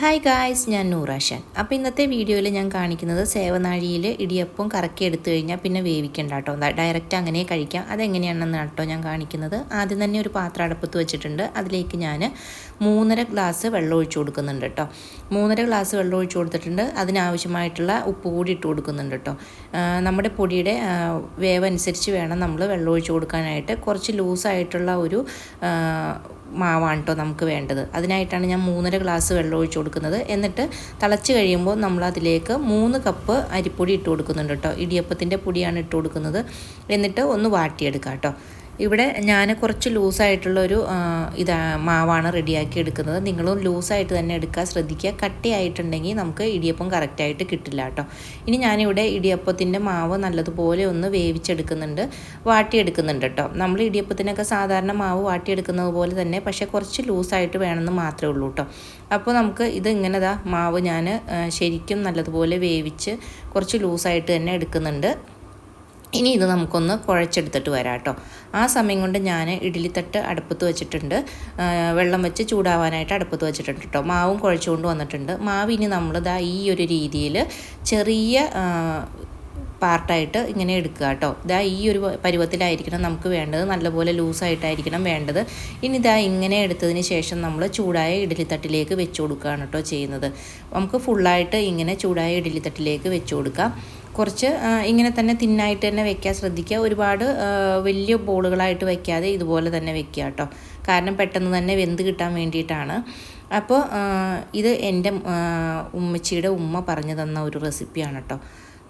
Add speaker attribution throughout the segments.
Speaker 1: Hi guys ഞാൻ നൂറാഷൻ അപ്പോൾ ഇന്നത്തെ വീഡിയോയിൽ ഞാൻ കാണിക്കുന്നത് സേവനാഴിയിൽ ഇടിയപ്പം കറക്കി എടുത്തു കഴിഞ്ഞാൽ പിന്നെ വേവിക്കണ്ട കേട്ടോ. ഡയറക്റ്റ് അങ്ങനെ കഴിക്കാം. അതെങ്ങനെയാണെന്ന് കേട്ടോ ഞാൻ കാണിക്കുന്നത്. ആദ്യം തന്നെ ഒരു പാത്രം അടുപ്പത്ത് വെച്ചിട്ടുണ്ട്. അതിലേക്ക് ഞാൻ മൂന്നര ഗ്ലാസ് വെള്ളം ഒഴിച്ചു കൊടുക്കുന്നുണ്ട് കേട്ടോ. മൂന്നര ഗ്ലാസ് വെള്ളം ഒഴിച്ചു കൊടുത്തിട്ടുണ്ട്. അതിനാവശ്യമായിട്ടുള്ള ഉപ്പ് കൂടി ഇട്ട് കൊടുക്കുന്നുണ്ട് കേട്ടോ. നമ്മുടെ പൊടിയുടെ വേവ് അനുസരിച്ച് വേണം നമ്മൾ വെള്ളം ഒഴിച്ചു കൊടുക്കാനായിട്ട്. കുറച്ച് ലൂസായിട്ടുള്ള ഒരു മാവാണ് കേട്ടോ നമുക്ക് വേണ്ടത്. അതിനായിട്ടാണ് ഞാൻ മൂന്നര ഗ്ലാസ് വെള്ളം ഒഴിച്ച് കൊടുക്കുന്നത്. എന്നിട്ട് തിളച്ച് കഴിയുമ്പോൾ നമ്മൾ അതിലേക്ക് മൂന്ന് കപ്പ് അരിപ്പൊടി ഇട്ട് കൊടുക്കുന്നുണ്ട് കേട്ടോ. ഇടിയപ്പത്തിന്റെ പൊടിയാണ് ഇട്ട് കൊടുക്കുന്നത്. എന്നിട്ട് ഒന്ന് വാട്ടിയെടുക്കാം കേട്ടോ. ഇവിടെ ഞാൻ കുറച്ച് ലൂസായിട്ടുള്ള ഒരു ഇതാ മാവാണ് റെഡിയാക്കി എടുക്കുന്നത്. നിങ്ങളും ലൂസായിട്ട് തന്നെ എടുക്കുക. ശ്രദ്ധിക്കുക. കട്ടിയായിട്ടുണ്ടെങ്കിൽ നമുക്ക് ഇടിയപ്പം കറക്റ്റായിട്ട് കിട്ടില്ല കേട്ടോ. ഇനി ഞാനിവിടെ ഇടിയപ്പത്തിന്റെ മാവ് നല്ലതുപോലെ ഒന്ന് വേവിച്ചെടുക്കുന്നുണ്ട്. വാട്ടിയെടുക്കുന്നുണ്ട് കേട്ടോ. നമ്മൾ ഇടിയപ്പത്തിനൊക്കെ സാധാരണ മാവ് വാട്ടിയെടുക്കുന്നത് പോലെ തന്നെ പക്ഷേ കുറച്ച് ലൂസായിട്ട് വേണമെന്ന് മാത്രമേ ഉള്ളൂ കേട്ടോ. അപ്പോൾ നമുക്ക് ഇത് ഇങ്ങനെതാ മാവ് ഞാൻ ശരിക്കും നല്ലതുപോലെ വേവിച്ച് കുറച്ച് ലൂസായിട്ട് തന്നെ എടുക്കുന്നുണ്ട്. ഇനി ഇത് നമുക്കൊന്ന് കുഴച്ചെടുത്തിട്ട് വരാം കേട്ടോ ആ സമയം കൊണ്ട് ഞാൻ ഇഡ്ഡലിത്തട്ട് അടുപ്പത്ത് വെച്ചിട്ടുണ്ട്. വെള്ളം വെച്ച് ചൂടാവാനായിട്ട് അടുപ്പത്ത് വെച്ചിട്ടുണ്ട് കേട്ടോ മാവും കുഴച്ചുകൊണ്ട് വന്നിട്ടുണ്ട്. മാവ് ഇനി നമ്മൾ ദാ ഈ ഒരു രീതിയിൽ ചെറിയ പാർട്ടായിട്ട് ഇങ്ങനെ എടുക്കുക കേട്ടോ ഇതാ ഈ ഒരു പരുവത്തിലായിരിക്കണം നമുക്ക് വേണ്ടത്. നല്ലപോലെ ലൂസായിട്ടായിരിക്കണം വേണ്ടത്. ഇനി ഇതാ ഇങ്ങനെ എടുത്തതിന് ശേഷം നമ്മൾ ചൂടായ ഇഡലിത്തട്ടിലേക്ക് വെച്ച് കൊടുക്കുകയാണ് കേട്ടോ ചെയ്യുന്നത്. നമുക്ക് ഫുള്ളായിട്ട് ഇങ്ങനെ ചൂടായ ഇഡലിത്തട്ടിലേക്ക് വെച്ച് കൊടുക്കാം. കുറച്ച് ഇങ്ങനെ തന്നെ തിന്നായിട്ട് തന്നെ വെക്കാൻ ശ്രദ്ധിക്കുക ഒരുപാട് വലിയ ബോളുകളായിട്ട് വയ്ക്കാതെ ഇതുപോലെ തന്നെ വെക്കുക കേട്ടോ കാരണം പെട്ടെന്ന് തന്നെ വെന്ത് കിട്ടാൻ വേണ്ടിയിട്ടാണ്. അപ്പോൾ ഇത് എന്റെ ഉമ്മച്ചിയുടെ ഉമ്മ പറഞ്ഞു തന്ന ഒരു റെസിപ്പിയാണ് കേട്ടോ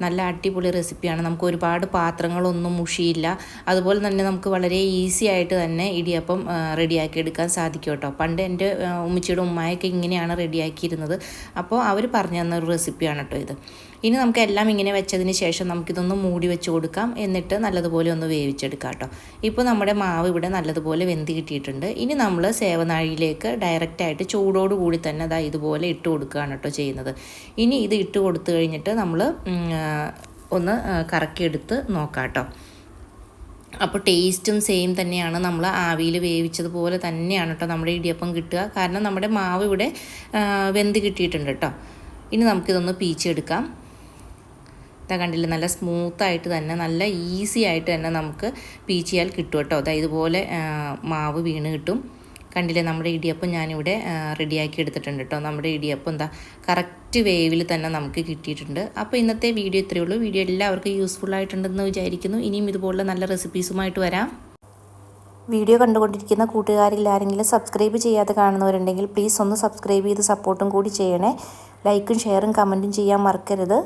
Speaker 1: നല്ല അടിപൊളി റെസിപ്പിയാണ്. നമുക്ക് ഒരുപാട് പാത്രങ്ങളൊന്നും മുഷിയില്ല. അതുപോലെ തന്നെ നമുക്ക് വളരെ ഈസി ആയിട്ട് തന്നെ ഇടിയപ്പം റെഡിയാക്കി എടുക്കാൻ സാധിക്കും കേട്ടോ പണ്ട് എന്റെ ഉമ്മച്ചിയുടെ ഉമ്മായൊക്കെ ഇങ്ങനെയാണ് റെഡിയാക്കിയിരുന്നത്. അപ്പോൾ അവർ പറഞ്ഞു തന്ന ഒരു റെസിപ്പിയാണ് കേട്ടോ ഇത്. ഇനി നമുക്ക് എല്ലാം ഇങ്ങനെ വെച്ചതിന് ശേഷം നമുക്കിതൊന്ന് മൂടി വെച്ച് കൊടുക്കാം. എന്നിട്ട് നല്ലതുപോലെ ഒന്ന് വേവിച്ചെടുക്കാം കേട്ടോ. ഇപ്പോൾ നമ്മുടെ മാവ് ഇവിടെ നല്ലതുപോലെ വെന്ത് കിട്ടിയിട്ടുണ്ട്. ഇനി നമ്മൾ സേവനാഴിയിലേക്ക് ഡയറക്റ്റായിട്ട് ചൂടോടുകൂടി തന്നെ അതാ ഇതുപോലെ ഇട്ട് കൊടുക്കുകയാണ് കേട്ടോ ചെയ്യുന്നത്. ഇനി ഇത് ഇട്ട് കൊടുത്തു കഴിഞ്ഞിട്ട് നമ്മൾ ഒന്ന് കറക്കിയെടുത്ത് നോക്കാം കേട്ടോ. അപ്പോൾ ടേസ്റ്റും സെയിം തന്നെയാണ്. നമ്മൾ ആവിയിൽ വേവിച്ചതുപോലെ തന്നെയാണ് കേട്ടോ നമ്മുടെ ഇടിയപ്പം കിട്ടുക. കാരണം നമ്മുടെ മാവ് ഇവിടെ വെന്ത് കിട്ടിയിട്ടുണ്ട് കേട്ടോ. ഇനി നമുക്കിതൊന്ന് പീച്ചെടുക്കാം. ഇതാ കണ്ടില്ല? നല്ല സ്മൂത്തായിട്ട് തന്നെ നല്ല ഈസി ആയിട്ട് തന്നെ നമുക്ക് പീച്ചിയാൽ കിട്ടും കേട്ടോ. അതായത് ഇതുപോലെ മാവ് വീണ് കിട്ടും. കണ്ടില്ലേ? നമ്മുടെ ഇടിയപ്പം ഞാനിവിടെ റെഡിയാക്കി എടുത്തിട്ടുണ്ട് കേട്ടോ. നമ്മുടെ ഇടിയപ്പം എന്താ കറക്റ്റ് വേവിൽ തന്നെ നമുക്ക് കിട്ടിയിട്ടുണ്ട്. അപ്പോൾ ഇന്നത്തെ വീഡിയോ ഇത്രയേ ഉള്ളൂ. വീഡിയോ എല്ലാവർക്കും യൂസ്ഫുൾ ആയിട്ടുണ്ടെന്ന് വിചാരിക്കുന്നു. ഇനിയും ഇതുപോലുള്ള നല്ല റെസിപ്പീസുമായിട്ട് വരാം.
Speaker 2: വീഡിയോ കണ്ടുകൊണ്ടിരിക്കുന്ന കൂട്ടുകാരിൽ ആരെങ്കിലും സബ്സ്ക്രൈബ് ചെയ്യാതെ കാണുന്നവരുണ്ടെങ്കിൽ പ്ലീസ് ഒന്ന് സബ്സ്ക്രൈബ് ചെയ്ത് സപ്പോർട്ടും കൂടി ചെയ്യണേ. ലൈക്കും ഷെയറും കമന്റും ചെയ്യാൻ മറക്കരുത്.